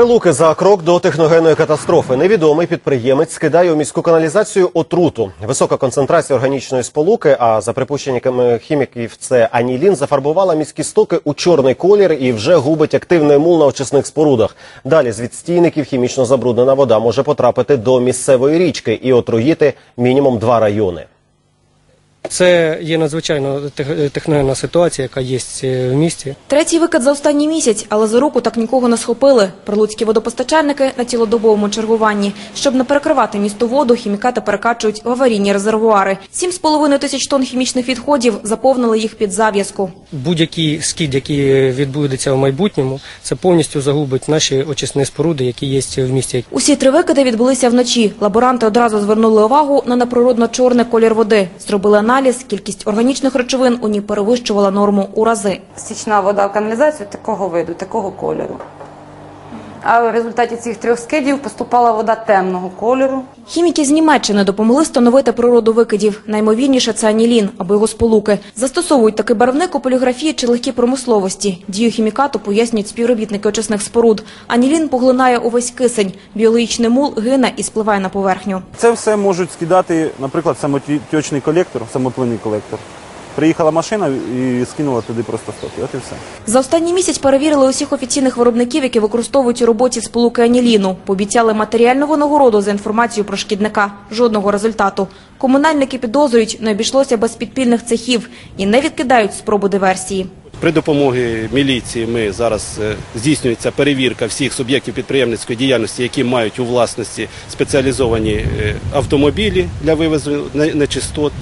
Прилуки за крок до техногенної катастрофи. Невідомий підприємець скидає у міську каналізацію отруту. Висока концентрація органічної сполуки, а за припущеннями хіміків це анілін, зафарбувала міські стоки у чорний колір і вже губить активний мул на очисних спорудах. Далі з відстійників хімічно забруднена вода може потрапити до місцевої річки і отруїти мінімум два райони. Це є надзвичайно тех- техногенна ситуація, яка є е, в місті. Третій викид за останній місяць, але за руку так нікого не схопили. Прилуцькі водопостачальники на цілодобовому чергуванні. Щоб не перекривати місту воду, хімікати перекачують в аварійні резервуари. Сім з половиною тисяч тонн хімічних відходів заповнили їх під зав'язку. Будь-який скид, який відбудеться в майбутньому, це повністю загубить наші очисні споруди, які є в місті. Усі три викиди відбулися вночі. Лаборанти одразу звернули увагу на неприродно чорний колір води. Зробили аналіз. Кількість органічних речовин у ній перевищувала норму у рази. стічна вода в каналізацію такого виду, такого кольору. А в результаті цих трьох скидів поступала вода темного кольору. Хіміки з Німеччини допомогли встановити природу викидів. Наймовірніше це анілін або його сполуки. Застосовують такий барвник у поліграфії чи легкій промисловості. Дію хімікату пояснюють співробітники очисних споруд. Анілін поглинає увесь кисень. Біологічний мул гине і спливає на поверхню. Це все можуть скидати, наприклад, самотічний колектор, самоплинний колектор. Приїхала машина і скинула туди просто стоки. От і все. За останній місяць перевірили усіх офіційних виробників, які використовують у роботі сполуки аніліну. Пообіцяли матеріальну винагороду за інформацію про шкідника. Жодного результату. Комунальники підозрюють, не обійшлося без підпільних цехів і не відкидають спробу диверсії. При допомогі міліції ми зараз е, здійснюється перевірка всіх суб'єктів підприємницької діяльності, які мають у власності спеціалізовані е, автомобілі для вивезу не- нечистот,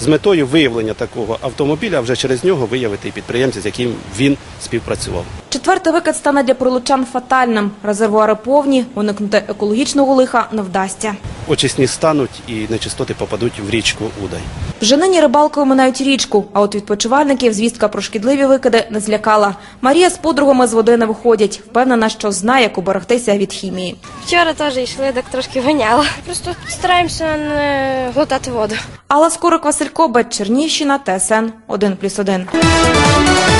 з метою виявлення такого автомобіля, а вже через нього виявити і підприємця, з яким він співпрацював. Четвертий викид стане для прилучан фатальним. Резервуари повні, уникнути екологічного лиха не вдасться. Очисні стануть і нечистоти попадуть в річку Удай. Вже нині рибалкою минають річку, а от відпочивальників звістка про шкідливі викиди не злякала. Марія з подругами з води не виходять. Впевнена, що знає, як уберегтися від хімії. Вчора теж йшли, так трошки воняло. Просто стараємося не глотати воду. Алла Скорик, Василь Кобець, Чернівщина, ТСН 1+,1.